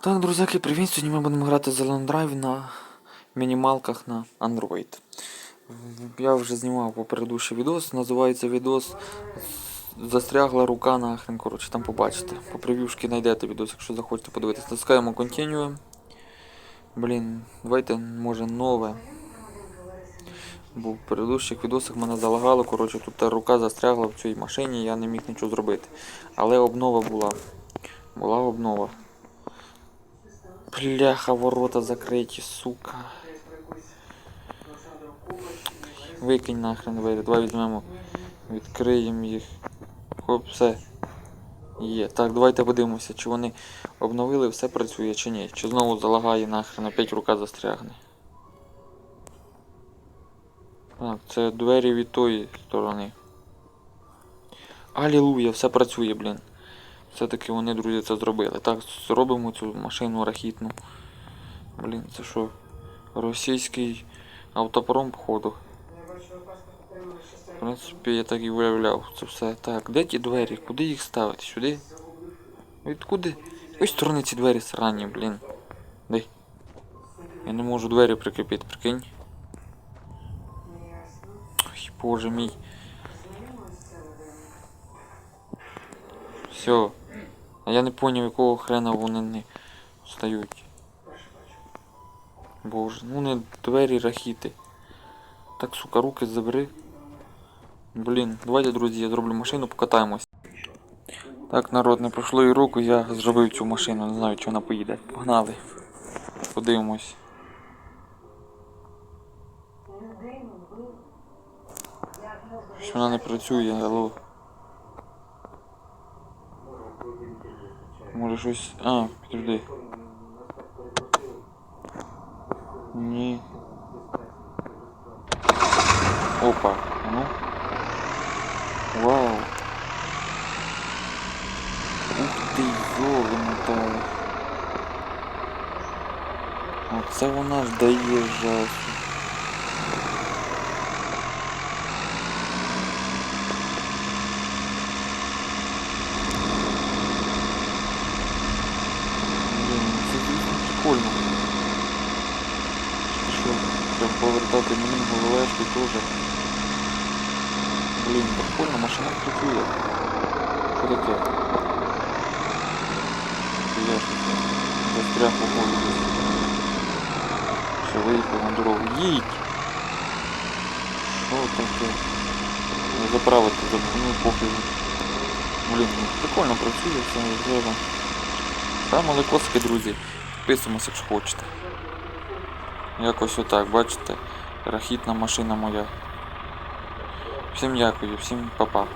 Так, друзяки, привіт! Сьогодні ми будемо грати Zelen Drive на мінімалках на Android. Я вже знімав попередущий відос, називається відос Застрягла рука нахрен. Коротше, там побачите. По прев'юшки знайдете відос, якщо захочете подивитися. Натискаємо Continue. Блін, давайте, може, нове. Бо в предыдущих відосах мене залагало, коротше, тут та рука застрягла в цій машині, я не міг нічого зробити. Але обнова була. Була обнова. Бляха, ворота закриті, сука. Викинь нахрен двері. Давай візьмемо, відкриємо їх. Хоп, все. Є. Так, давайте подивимося, чи вони обновили, все працює чи ні. Чи знову залагає нахрен, опять рука застрягне. Так, це двері від тої сторони. Алілуя, все працює, блін. Все-таки вони, друзі, це зробили. Так, зробимо цю машину рахітну. Блін, це що? Російський автопром, походу. В принципі, я так і виявляв це все. Так, де ті двері? Куди їх ставити? Сюди? Відкуди? Ось сторони ці двері срані, блін. Де? Я не можу двері прикріпити, прикинь. Ой, боже мій. Все. А я не поняв, якого хрена вони не встають. Боже, ну не двері рахіти. Так, сука, руки забери. Блін, давайте, друзі, я зроблю машину, покатаємось. Так, народ, не пройшло і року, я зробив цю машину, не знаю, чи вона поїде. Погнали. Подивимось. Що вона не працює, алло. Може щось. А, підожди. Ні. Опа, а ну. Вау. Ух ти, йоленька. Оце вона ж дає жасу. Повертати мені головешки теж. Блін, прикольно, машина працює. Що таке? Я щось застряг у полі. Все, виїхав на дорогу. Їдь! Що таке? Заправити, ну похуй. Блін, прикольно працює, все зробимо. Там лайкосики, друзі. Підписуємося, якщо хочете. Якось отак, бачите? Рахітна машина моя. Всім дякую, всім па-па.